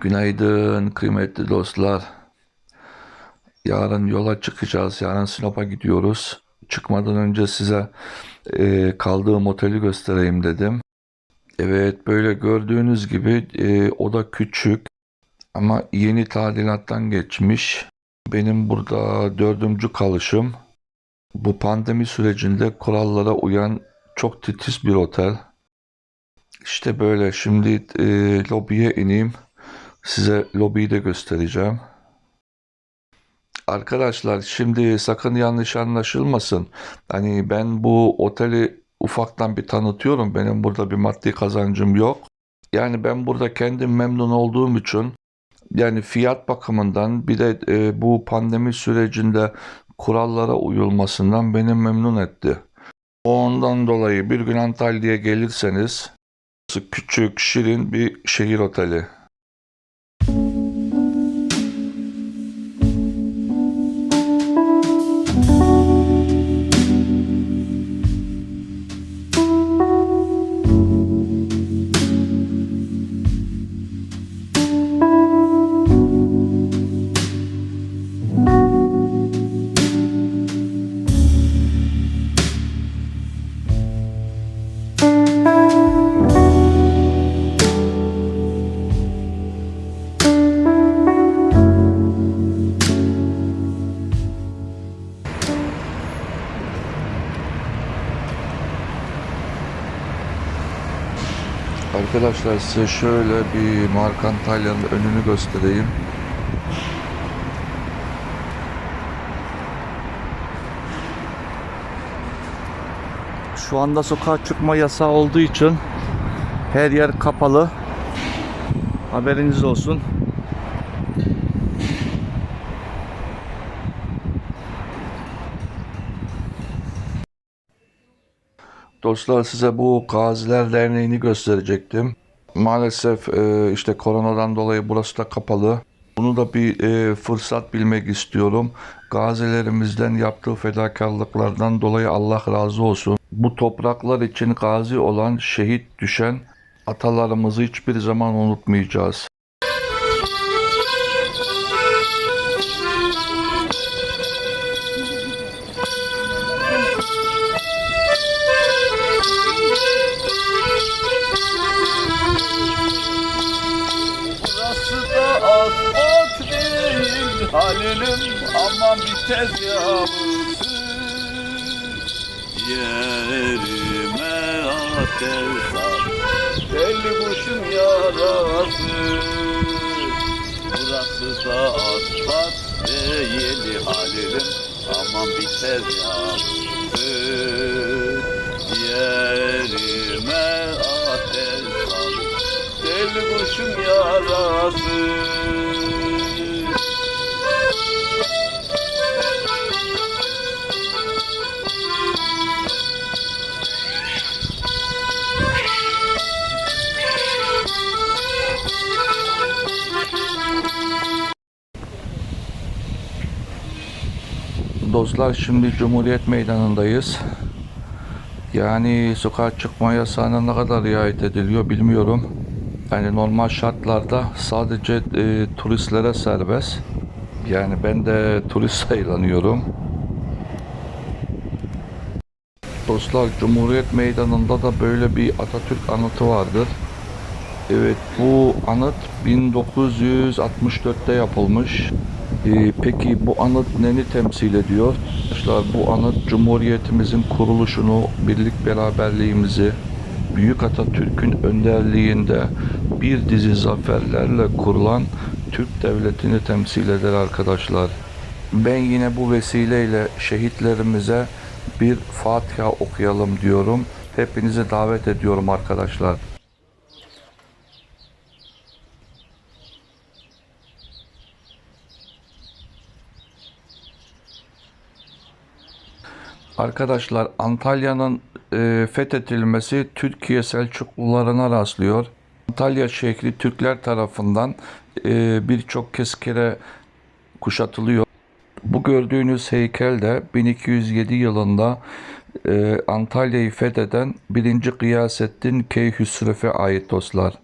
Günaydın kıymetli dostlar. Yarın yola çıkacağız. Yarın Sinop'a gidiyoruz. Çıkmadan önce size e, kaldığım oteli göstereyim dedim. Evet böyle gördüğünüz gibi e, oda küçük ama yeni tadilattan geçmiş. Benim burada dördüncü kalışım. Bu pandemi sürecinde kurallara uyan çok titiz bir otel. İşte böyle şimdi e, lobiye ineyim. Size lobiyi de göstereceğim. Arkadaşlar şimdi sakın yanlış anlaşılmasın. Hani ben bu oteli ufaktan bir tanıtıyorum. Benim burada bir maddi kazancım yok. Yani ben burada kendim memnun olduğum için yani fiyat bakımından bir de e, bu pandemi sürecinde kurallara uyulmasından beni memnun etti. Ondan dolayı bir gün Antalya'ya gelirseniz küçük, şirin bir şehir oteli. Arkadaşlar size şöyle bir Mark Antalya'nın önünü göstereyim. Şu anda sokağa çıkma yasağı olduğu için her yer kapalı. Haberiniz olsun. Dostlar size bu Gaziler Derneği'ni gösterecektim. Maalesef e, işte koronadan dolayı burası da kapalı. Bunu da bir e, fırsat bilmek istiyorum. Gazilerimizden yaptığı fedakarlıklardan dolayı Allah razı olsun. Bu topraklar için gazi olan, şehit düşen atalarımızı hiçbir zaman unutmayacağız. Bitez yavrusu Yerime ateş al Deli kuşun yarası Burası da asfalt değil Halilim aman bitez yavrusu Yerime ateş al Deli kuşun yarası Dostlar şimdi Cumhuriyet Meydanı'ndayız. Yani sokağa çıkma yasağına ne kadar riayet ediliyor bilmiyorum. Yani normal şartlarda sadece e, turistlere serbest. Yani ben de turist sayılanıyorum. Dostlar Cumhuriyet Meydanı'nda da böyle bir Atatürk anıtı vardır. Evet bu anıt 1964'te yapılmış. Ee, peki bu anıt neni temsil ediyor? Arkadaşlar bu anıt Cumhuriyetimizin kuruluşunu, birlik beraberliğimizi, Büyük Atatürk'ün önderliğinde bir dizi zaferlerle kurulan Türk Devleti'ni temsil eder arkadaşlar. Ben yine bu vesileyle şehitlerimize bir Fatiha okuyalım diyorum. Hepinizi davet ediyorum arkadaşlar. Arkadaşlar Antalya'nın e, fethedilmesi Türkiye Selçuklularına rastlıyor. Antalya şehri Türkler tarafından e, birçok kez kere kuşatılıyor. Bu gördüğünüz heykel de 1207 yılında e, Antalya'yı fetheden 1. Gıyasettin Keyhüsref'e ait dostlar.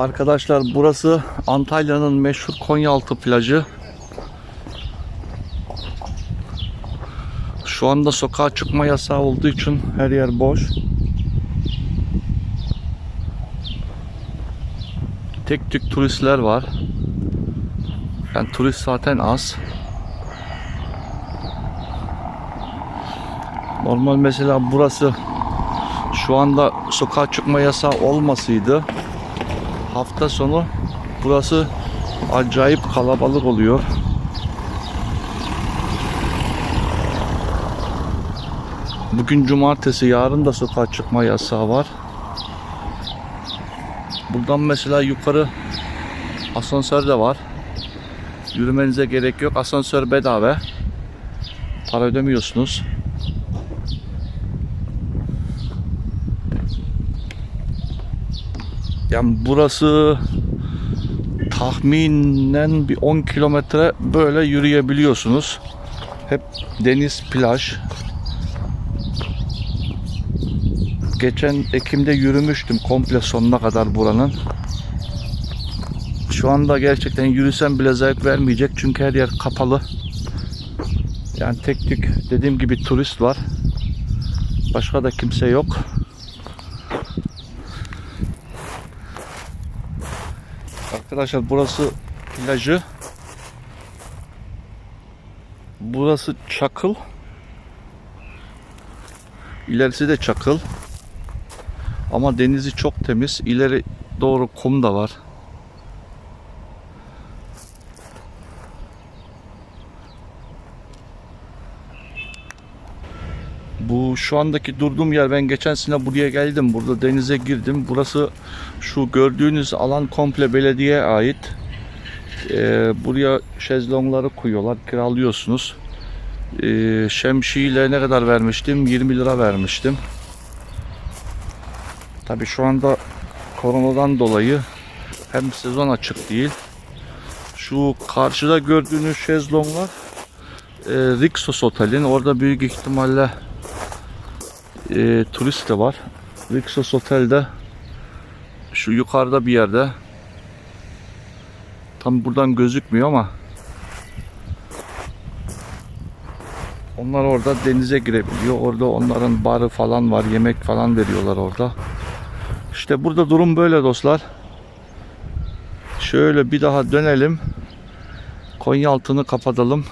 Arkadaşlar burası Antalya'nın meşhur Konyaaltı plajı. Şu anda sokağa çıkma yasağı olduğu için her yer boş. Tek tük turistler var. Yani turist zaten az. Normal mesela burası şu anda sokağa çıkma yasağı olmasıydı. Hafta sonu burası acayip kalabalık oluyor. Bugün cumartesi, yarın da sokağa çıkma yasağı var. Buradan mesela yukarı asansör de var. Yürümenize gerek yok. Asansör bedava. Para ödemiyorsunuz. Yani burası tahminen bir 10 kilometre böyle yürüyebiliyorsunuz. Hep deniz, plaj. Geçen Ekim'de yürümüştüm komple sonuna kadar buranın. Şu anda gerçekten yürüsem bile zevk vermeyecek çünkü her yer kapalı. Yani tek tük dediğim gibi turist var. Başka da kimse yok. Arkadaşlar burası plajı. Burası Çakıl. İlerisi de Çakıl. Ama denizi çok temiz. İleri doğru kum da var. Bu şu andaki durduğum yer ben geçen sene buraya geldim. Burada denize girdim. Burası şu gördüğünüz alan komple belediyeye ait. Ee, buraya şezlongları koyuyorlar. Kiralıyorsunuz. Ee, şemsiyle ne kadar vermiştim? 20 lira vermiştim. Tabi şu anda koronadan dolayı hem sezon açık değil. Şu karşıda gördüğünüz şezlonglar e, Rixos Otel'in. Orada büyük ihtimalle e, turist de var. Rixos Otel'de şu yukarıda bir yerde tam buradan gözükmüyor ama onlar orada denize girebiliyor. Orada onların barı falan var. Yemek falan veriyorlar orada. İşte burada durum böyle dostlar. Şöyle bir daha dönelim. Konya altını kapatalım.